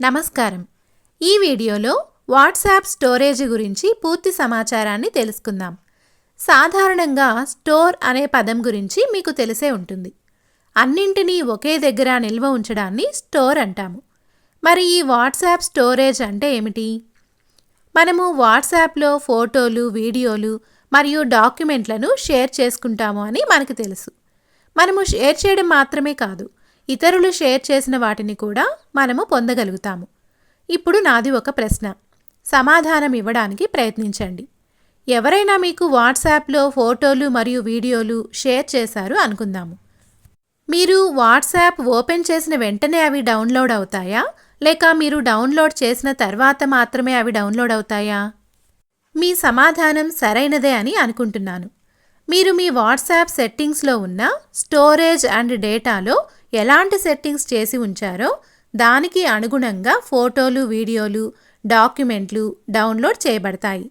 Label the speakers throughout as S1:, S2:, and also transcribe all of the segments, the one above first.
S1: నమస్కారం. ఈ వీడియోలో వాట్సాప్ స్టోరేజ్ గురించి పూర్తి సమాచారాన్ని తెలుసుకుందాం. సాధారణంగా స్టోర్ అనే పదం గురించి మీకు తెలిసే ఉంటుంది. అన్నింటినీ ఒకే దగ్గర నిల్వ ఉంచడాన్ని స్టోర్ అంటాము. మరి ఈ వాట్సాప్ స్టోరేజ్ అంటే ఏమిటి? మనము వాట్సాప్లో ఫోటోలు వీడియోలు మరియు డాక్యుమెంట్లను షేర్ చేసుకుంటాము అని మనకు తెలుసు. మనము షేర్ చేయడం మాత్రమే కాదు ఇతరులు షేర్ చేసిన వాటిని కూడా మనము పొందగలుగుతాము. ఇప్పుడు నాది ఒక ప్రశ్న. సమాధానం ఇవ్వడానికి ప్రయత్నించండి. ఎవరైనా మీకు వాట్సాప్లో ఫోటోలు మరియు వీడియోలు షేర్ చేశారు అనుకుందాము. మీరు వాట్సాప్ ఓపెన్ చేసిన వెంటనే అవి డౌన్లోడ్ అవుతాయా? లేక మీరు డౌన్లోడ్ చేసిన తర్వాత మాత్రమే అవి డౌన్లోడ్ అవుతాయా? మీ సమాధానం సరైనదే అని అనుకుంటున్నాను. మీరు మీ వాట్సాప్ సెట్టింగ్స్లో ఉన్న స్టోరేజ్ అండ్ డేటాలో ఎలాంటి సెట్టింగ్స్ చేసి ఉంచారో దానికి అనుగుణంగా ఫోటోలు వీడియోలు డాక్యుమెంట్లు డౌన్లోడ్ చేయబడతాయి.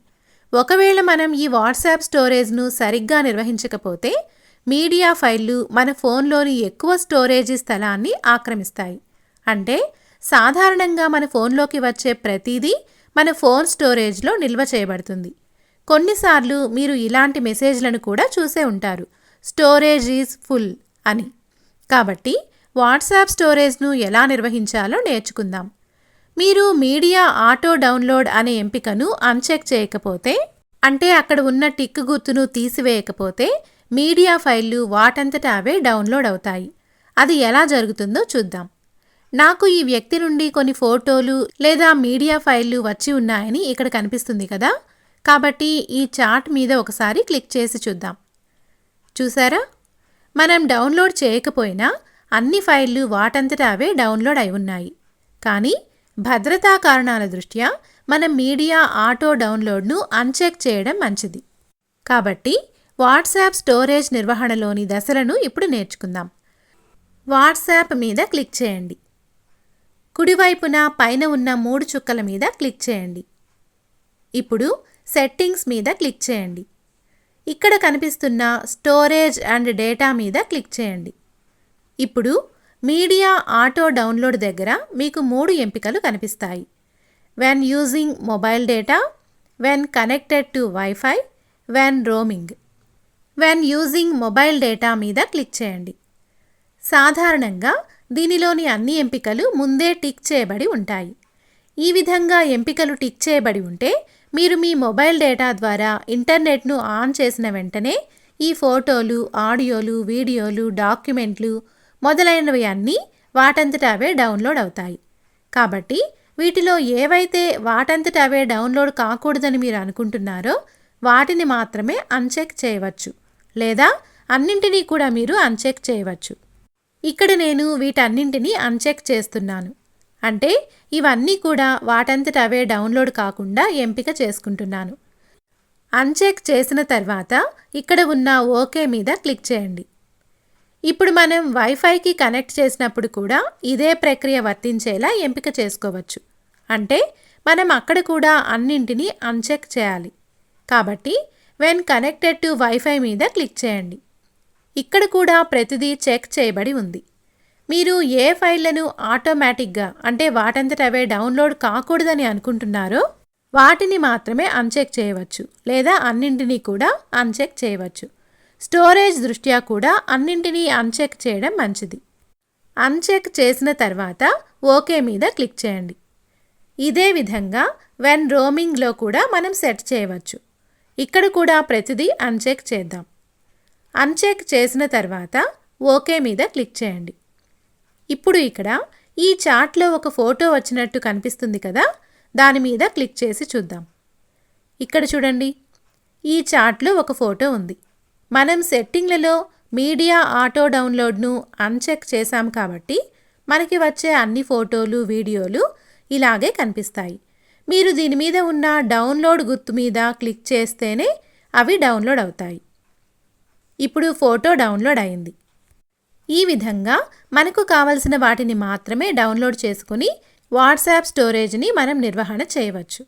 S1: ఒకవేళ మనం ఈ వాట్సాప్ స్టోరేజ్ను సరిగ్గా నిర్వహించకపోతే మీడియా ఫైళ్ళు మన ఫోన్లోని ఎక్కువ స్టోరేజీ స్థలాన్ని ఆక్రమిస్తాయి. అంటే సాధారణంగా మన ఫోన్లోకి వచ్చే ప్రతిదీ మన ఫోన్ స్టోరేజ్లో నిల్వ చేయబడుతుంది. కొన్నిసార్లు మీరు ఇలాంటి మెసేజ్లను కూడా చూసే ఉంటారు. స్టోరేజ్ ఈజ్ ఫుల్ అని. కాబట్టి వాట్సాప్ స్టోరేజ్ను ఎలా నిర్వహించాలో నేర్చుకుందాం. మీరు మీడియా ఆటో డౌన్లోడ్ అనే ఎంపికను అన్చెక్ చేయకపోతే అంటే అక్కడ ఉన్న టిక్ గుర్తును తీసివేయకపోతే మీడియా ఫైళ్ళు వాటంతట అవే డౌన్లోడ్ అవుతాయి. అది ఎలా జరుగుతుందో చూద్దాం. నాకు ఈ వ్యక్తి నుండి కొన్ని ఫోటోలు లేదా మీడియా ఫైళ్ళు వచ్చి ఉన్నాయని ఇక్కడ కనిపిస్తుంది కదా. కాబట్టి ఈ చార్ట్ మీద ఒకసారి క్లిక్ చేసి చూద్దాం. చూసారా? మనం డౌన్లోడ్ చేయకపోయినా అన్ని ఫైళ్ళు వాటంతట అవే డౌన్లోడ్ అయి ఉన్నాయి. కానీ భద్రతా కారణాల దృష్ట్యా మనం మీడియా ఆటో డౌన్లోడ్ను అన్చెక్ చేయడం మంచిది. కాబట్టి వాట్సాప్ స్టోరేజ్ నిర్వహణలోని దశలను ఇప్పుడు నేర్చుకుందాం. వాట్సాప్ మీద క్లిక్ చేయండి. కుడివైపున పైన ఉన్న మూడు చుక్కల మీద క్లిక్ చేయండి. ఇప్పుడు సెట్టింగ్స్ మీద క్లిక్ చేయండి. ఇక్కడ కనిపిస్తున్న స్టోరేజ్ అండ్ డేటా మీద క్లిక్ చేయండి. ఇప్పుడు మీడియా ఆటో డౌన్లోడ్ దగ్గర మీకు మూడు ఎంపికలు కనిపిస్తాయి. When using mobile data when connected to wifi when roaming when using mobile data మీద క్లిక్ చేయండి. సాధారణంగా దీనిలోని అన్ని ఎంపికలు ముందే టిక్ చేయబడి ఉంటాయి. ఈ విధంగా ఎంపికలు టిక్ చేయబడి ఉంటే మీరు మీ మొబైల్ డేటా ద్వారా ఇంటర్నెట్ను ఆన్ చేసిన వెంటనే ఈ ఫోటోలు ఆడియోలు వీడియోలు డాక్యుమెంట్లు మొదలైనవి అన్నీ వాటంతట అవే డౌన్లోడ్ అవుతాయి. కాబట్టి వీటిలో ఏవైతే వాటంతట అవే డౌన్లోడ్ కాకూడదని మీరు అనుకుంటున్నారో వాటిని మాత్రమే అన్చెక్ చేయవచ్చు. లేదా అన్నింటినీ కూడా మీరు అన్చెక్ చేయవచ్చు. ఇక్కడ నేను వీటన్నింటినీ అన్చెక్ చేస్తున్నాను. అంటే ఇవన్నీ కూడా వాటంతట అవే డౌన్లోడ్ కాకుండా ఎంపిక చేసుకుంటున్నాను. అన్చెక్ చేసిన తర్వాత ఇక్కడ ఉన్న ఓకే మీద క్లిక్ చేయండి. ఇప్పుడు మనం వైఫైకి కనెక్ట్ చేసినప్పుడు కూడా ఇదే ప్రక్రియ వర్తించేలా ఎంపిక చేసుకోవచ్చు. అంటే మనం అక్కడ కూడా అన్నింటినీ అన్చెక్ చేయాలి. కాబట్టి వెన్ కనెక్టెడ్ టు వైఫై మీద క్లిక్ చేయండి. ఇక్కడ కూడా ప్రతిదీ చెక్ చేయబడి ఉంది. మీరు ఏ ఫైళ్ళను ఆటోమేటిక్గా అంటే వాటంతట అవే డౌన్లోడ్ కాకూడదని అనుకుంటున్నారో వాటిని మాత్రమే అన్చెక్ చేయవచ్చు లేదా అన్నింటినీ కూడా అన్చెక్ చేయవచ్చు. స్టోరేజ్ దృష్ట్యా కూడా అన్నింటినీ అన్చెక్ చేయడం మంచిది. అన్చెక్ చేసిన తర్వాత ఓకే మీద క్లిక్ చేయండి. ఇదే విధంగా వెన్ రోమింగ్లో కూడా మనం సెట్ చేయవచ్చు. ఇక్కడ కూడా ప్రతిదీ అన్చెక్ చేద్దాం. అన్చెక్ చేసిన తర్వాత ఓకే మీద క్లిక్ చేయండి. ఇప్పుడు ఇక్కడ ఈ చార్ట్లో ఒక ఫోటో వచ్చినట్టు కనిపిస్తుంది కదా దాని మీద క్లిక్ చేసి చూద్దాం. ఇక్కడ చూడండి ఈ చార్ట్లో ఒక ఫోటో ఉంది. మనం సెట్టింగ్లలో మీడియా ఆటో డౌన్లోడ్ను అన్చెక్ చేశాం కాబట్టి మనకి వచ్చే అన్ని ఫోటోలు వీడియోలు ఇలాగే కనిపిస్తాయి. మీరు దీని మీద ఉన్న డౌన్లోడ్ గుర్తు మీద క్లిక్ చేస్తేనే అవి డౌన్లోడ్ అవుతాయి. ఇప్పుడు ఫోటో డౌన్లోడ్ అయింది. ఈ విధంగా మనకు కావలసిన వాటిని మాత్రమే డౌన్లోడ్ చేసుకుని వాట్సాప్ స్టోరేజ్ని మనం నిర్వహణ చేయవచ్చు.